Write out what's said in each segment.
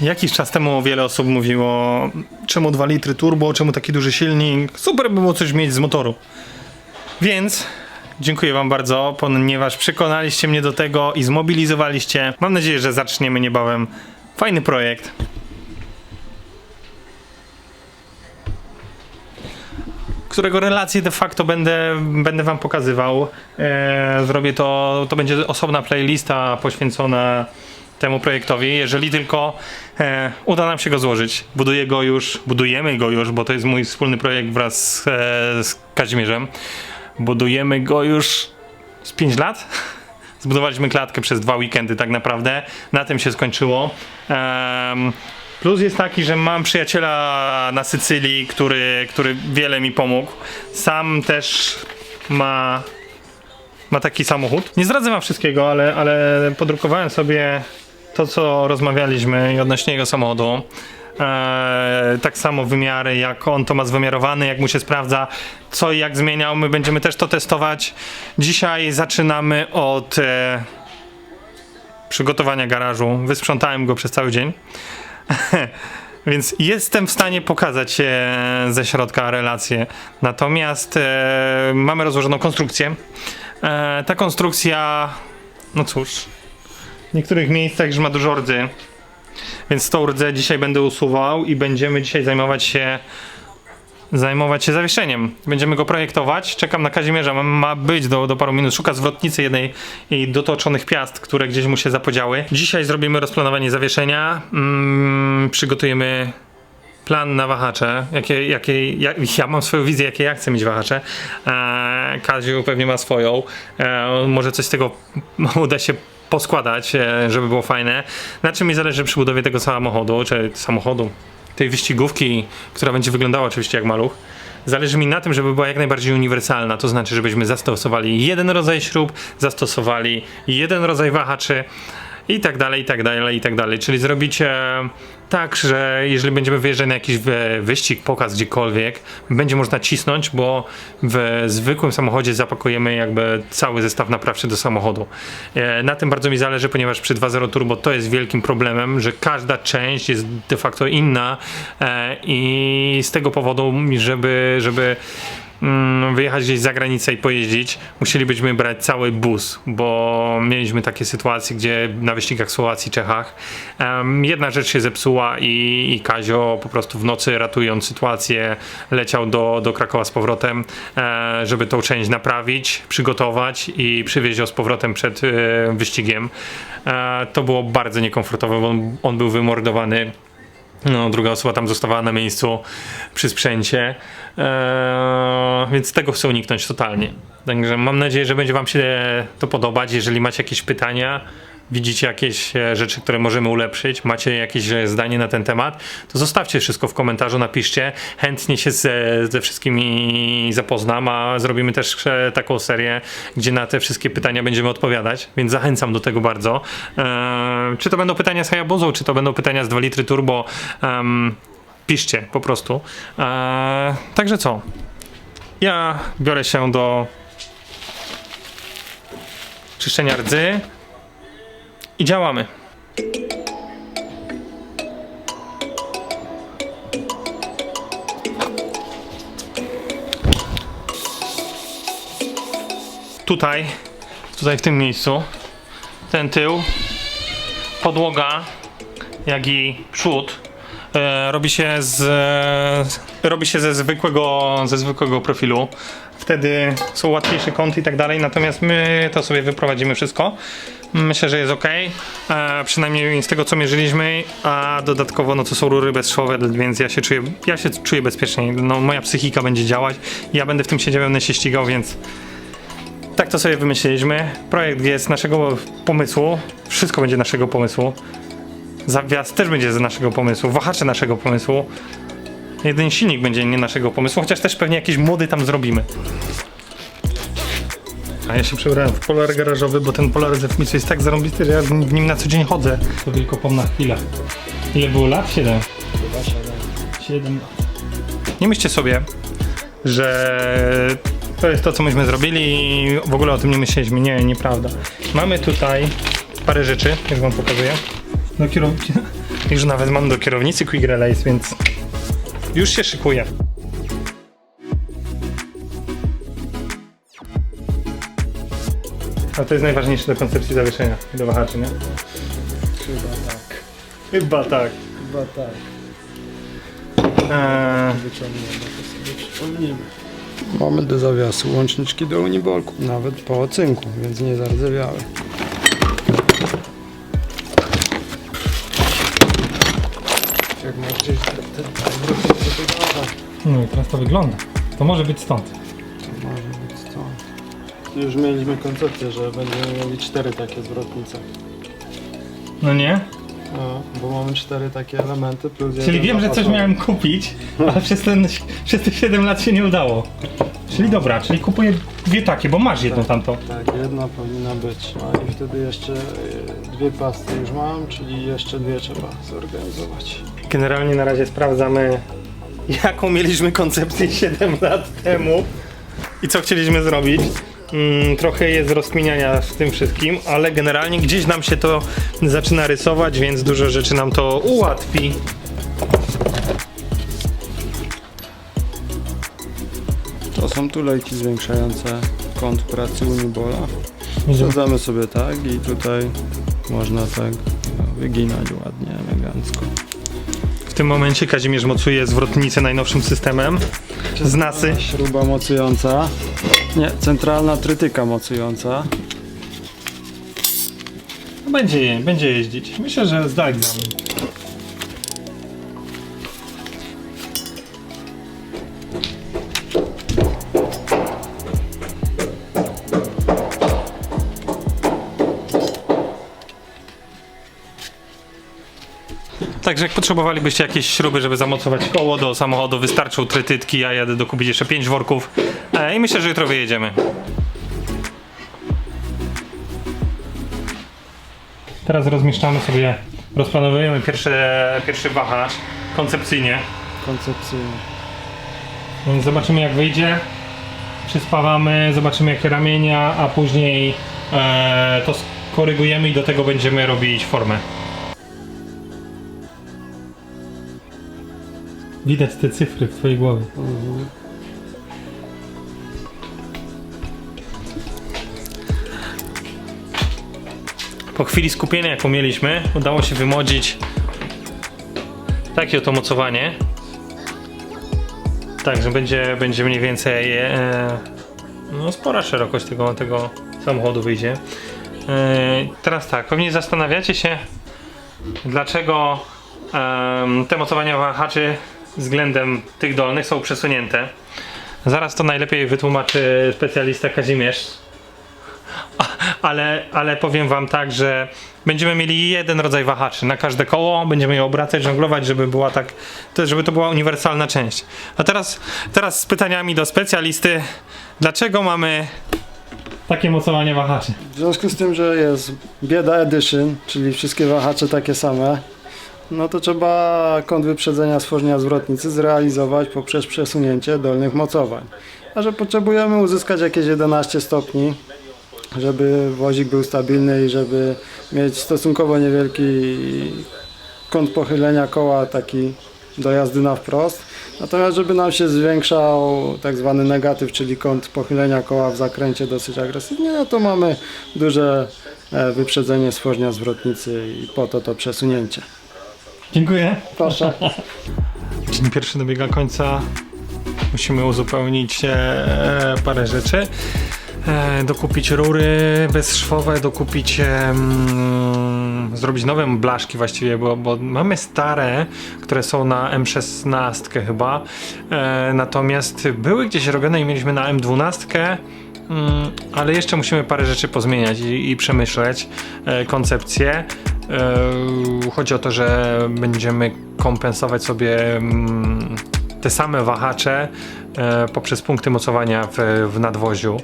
Jakiś czas temu wiele osób mówiło, czemu 2 litry turbo, czemu taki duży silnik. Super by było coś mieć z motoru. Więc dziękuję Wam bardzo, ponieważ przekonaliście mnie do tego i zmobilizowaliście. Mam nadzieję, że zaczniemy niebawem fajny projekt. którego relacje de facto będę, będę wam pokazywał. E, zrobię to, to będzie osobna playlista poświęcona temu projektowi, jeżeli tylko e, uda nam się go złożyć. Buduję go już, budujemy go już, bo to jest mój wspólny projekt wraz z, e, z Kazimierzem. Budujemy go już z 5 lat. Zbudowaliśmy klatkę przez dwa weekendy tak naprawdę. Na tym się skończyło. Em, plus jest taki, że mam przyjaciela na Sycylii, który, który wiele mi pomógł. Sam też ma ma taki samochód. Nie zdradzę wam wszystkiego, ale, ale podrukowałem sobie to, co rozmawialiśmy i odnośnie jego samochodu. Eee, tak samo wymiary, jak on to ma zwymiarowany, jak mu się sprawdza, co i jak zmieniał. My będziemy też to testować. Dzisiaj zaczynamy od e, przygotowania garażu. Wysprzątałem go przez cały dzień. Więc jestem w stanie pokazać e, ze środka relację. Natomiast e, mamy rozłożoną konstrukcję. E, ta konstrukcja, no cóż, w niektórych miejscach już ma dużo rdzy. Więc tą rdzę dzisiaj będę usuwał i będziemy dzisiaj zajmować się zajmować się zawieszeniem. Będziemy go projektować. Czekam na Kazimierza. Ma- być do, do paru minut. Szuka zwrotnicy jednej i dotoczonych piast, które gdzieś mu się zapodziały. Dzisiaj zrobimy rozplanowanie zawieszenia. Mm, przygotujemy plan na wahacze. Jakie, jakie, ja, ja mam swoją wizję, jakie ja chcę mieć wahacze. E, Kaziu pewnie ma swoją. E, może coś z tego uda się poskładać, e, żeby było fajne. Na czym mi zależy przy budowie tego samochodu, czy samochodu, tej wyścigówki, która będzie wyglądała oczywiście jak maluch. Zależy mi na tym, żeby była jak najbardziej uniwersalna, to znaczy, żebyśmy zastosowali jeden rodzaj śrub, zastosowali jeden rodzaj wahaczy i tak dalej, i tak dalej, i tak dalej. Czyli zrobić e, tak, że jeżeli będziemy wyjeżdżać na jakiś wy- wyścig, pokaz gdziekolwiek, będzie można cisnąć, bo w zwykłym samochodzie zapakujemy jakby cały zestaw naprawczy do samochodu. E, na tym bardzo mi zależy, ponieważ przy 2.0 turbo to jest wielkim problemem, że każda część jest de facto inna e, i z tego powodu, żeby, żeby wyjechać gdzieś za granicę i pojeździć, musielibyśmy brać cały bus, bo mieliśmy takie sytuacje, gdzie na wyścigach w Słowacji, Czechach em, jedna rzecz się zepsuła i, i Kazio po prostu w nocy ratując sytuację leciał do, do Krakowa z powrotem, e, żeby tą część naprawić, przygotować i przywieźć ją z powrotem przed e, wyścigiem. E, to było bardzo niekomfortowe, bo on, on był wymordowany no, druga osoba tam zostawała na miejscu przy sprzęcie, eee, więc tego chcę uniknąć totalnie. Także mam nadzieję, że będzie Wam się to podobać. Jeżeli macie jakieś pytania, widzicie jakieś e, rzeczy, które możemy ulepszyć, macie jakieś e, zdanie na ten temat, to zostawcie wszystko w komentarzu, napiszcie. Chętnie się ze, ze wszystkimi zapoznam, a zrobimy też e, taką serię, gdzie na te wszystkie pytania będziemy odpowiadać, więc zachęcam do tego bardzo. Eee, czy to będą pytania z Hayabuzą, czy to będą pytania z 2 litry turbo, piszcie po prostu. Eee, także co? Ja biorę się do czyszczenia rdzy i działamy. Tutaj, tutaj w tym miejscu, ten tył, podłoga, jak i przód e, robi się z e, robi się ze zwykłego, ze zwykłego profilu. Wtedy są łatwiejsze kąty i tak dalej, natomiast my to sobie wyprowadzimy wszystko. Myślę, że jest ok. E, przynajmniej z tego co mierzyliśmy, a dodatkowo no to są rury bezszwowe, więc ja się czuję, ja się czuję bezpieczniej. No, moja psychika będzie działać. Ja będę w tym siedział, będę się ścigał, więc tak to sobie wymyśliliśmy. Projekt jest naszego pomysłu. Wszystko będzie naszego pomysłu. Zawias też będzie z naszego pomysłu. Wahacze naszego pomysłu. Jeden silnik będzie nie naszego pomysłu, chociaż też pewnie jakieś mody tam zrobimy. A ja się przebrałem w polar garażowy, bo ten polar ze Fmitsu jest tak zarąbisty, że ja w nim na co dzień chodzę. To wielkopomna chwila. Ile było lat? 7. 7 Nie myślcie sobie, że to jest to, co myśmy zrobili i w ogóle o tym nie myśleliśmy. Nie, nieprawda. Mamy tutaj parę rzeczy, jak wam pokazuję. Do kierowcy. Już nawet mam do kierownicy Quick Relays, więc już się szykuję. A to jest najważniejsze do koncepcji zawieszenia i do wahaczy, nie? Chyba tak. Chyba tak. Chyba tak. Eee, Wyciągniemy, to sobie przypomnimy. Mamy do zawiasu łączniczki do unibolku, nawet po ocynku, więc nie zardzewiały. Jak masz gdzieś ten, ten, ten wrócenie wygląda, no i teraz to wygląda. To może być stąd. to może być stąd. Już mieliśmy koncepcję, że będziemy mieli cztery takie zwrotnice. No nie? No, bo mamy cztery takie elementy plus Czyli jeden wiem, że coś zapasowy. miałem kupić, ale przez, ten, przez te 7 lat się nie udało. Czyli dobra, czyli kupuję dwie takie, bo masz jedną tamtą. Tak, jedna powinna być. No i wtedy jeszcze y, dwie pasty już mam, czyli jeszcze dwie trzeba zorganizować. Generalnie na razie sprawdzamy, jaką mieliśmy koncepcję 7 lat temu i co chcieliśmy zrobić. Mm, trochę jest rozkminiania w tym wszystkim, ale generalnie gdzieś nam się to zaczyna rysować, więc dużo rzeczy nam to ułatwi. To są tulejki zwiększające kąt pracy Unibola. Wsadzamy sobie tak i tutaj można tak no, wyginać ładnie, elegancko. W tym momencie Kazimierz mocuje zwrotnicę najnowszym systemem z NASY. Śruba mocująca. Nie, centralna trytyka mocująca. Będzie, będzie jeździć. Myślę, że zda egzamin. Także jak potrzebowalibyście jakieś śruby, żeby zamocować koło do samochodu, wystarczą trytytki, ja jadę dokupić jeszcze 5 worków e, i myślę, że jutro wyjedziemy. Teraz rozmieszczamy sobie, rozplanowujemy pierwsze, pierwszy wahacz koncepcyjnie. Koncepcyjnie. Więc zobaczymy jak wyjdzie. Przyspawamy, zobaczymy jakie ramienia, a później e, to skorygujemy i do tego będziemy robić formę. Widać te cyfry w twojej głowie. Po chwili skupienia, jaką mieliśmy, udało się wymodzić takie oto mocowanie. Także będzie, będzie mniej więcej e, no, spora szerokość tego, tego samochodu wyjdzie. E, teraz tak, pewnie zastanawiacie się, dlaczego em, te mocowania wahaczy względem tych dolnych są przesunięte. Zaraz to najlepiej wytłumaczy specjalista Kazimierz. Ale, ale powiem wam tak, że będziemy mieli jeden rodzaj wahaczy na każde koło, będziemy je obracać, żonglować, żeby była tak, żeby to była uniwersalna część. A teraz, teraz z pytaniami do specjalisty, dlaczego mamy takie mocowanie wahaczy? W związku z tym, że jest bieda edition, czyli wszystkie wahacze takie same, no to trzeba kąt wyprzedzenia stworzenia zwrotnicy zrealizować poprzez przesunięcie dolnych mocowań. A że potrzebujemy uzyskać jakieś 11 stopni, żeby wozik był stabilny i żeby mieć stosunkowo niewielki kąt pochylenia koła taki do jazdy na wprost. Natomiast żeby nam się zwiększał tak zwany negatyw, czyli kąt pochylenia koła w zakręcie dosyć agresywnie, no to mamy duże e, wyprzedzenie stworzenia zwrotnicy i po to to przesunięcie. Dziękuję. Proszę. Dzień pierwszy dobiega końca. Musimy uzupełnić e, parę rzeczy. E, dokupić rury bezszwowe, dokupić, em, zrobić nowe blaszki właściwie, bo, bo mamy stare, które są na M16 chyba, e, natomiast były gdzieś robione i mieliśmy na M12, mm, ale jeszcze musimy parę rzeczy pozmieniać i, i przemyśleć e, koncepcję. E, chodzi o to, że będziemy kompensować sobie mm, te same wahacze e, poprzez punkty mocowania w, w nadwoziu.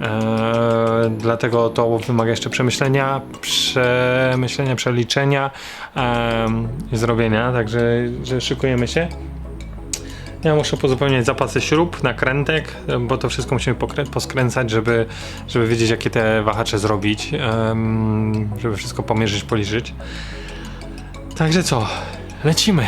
E, dlatego to wymaga jeszcze przemyślenia, przemyślenia, przeliczenia em, i zrobienia, także że szykujemy się. Ja muszę pozupełniać zapasy śrub, nakrętek, bo to wszystko musimy poskręcać, żeby, żeby wiedzieć jakie te wahacze zrobić, żeby wszystko pomierzyć, policzyć. Także co? Lecimy.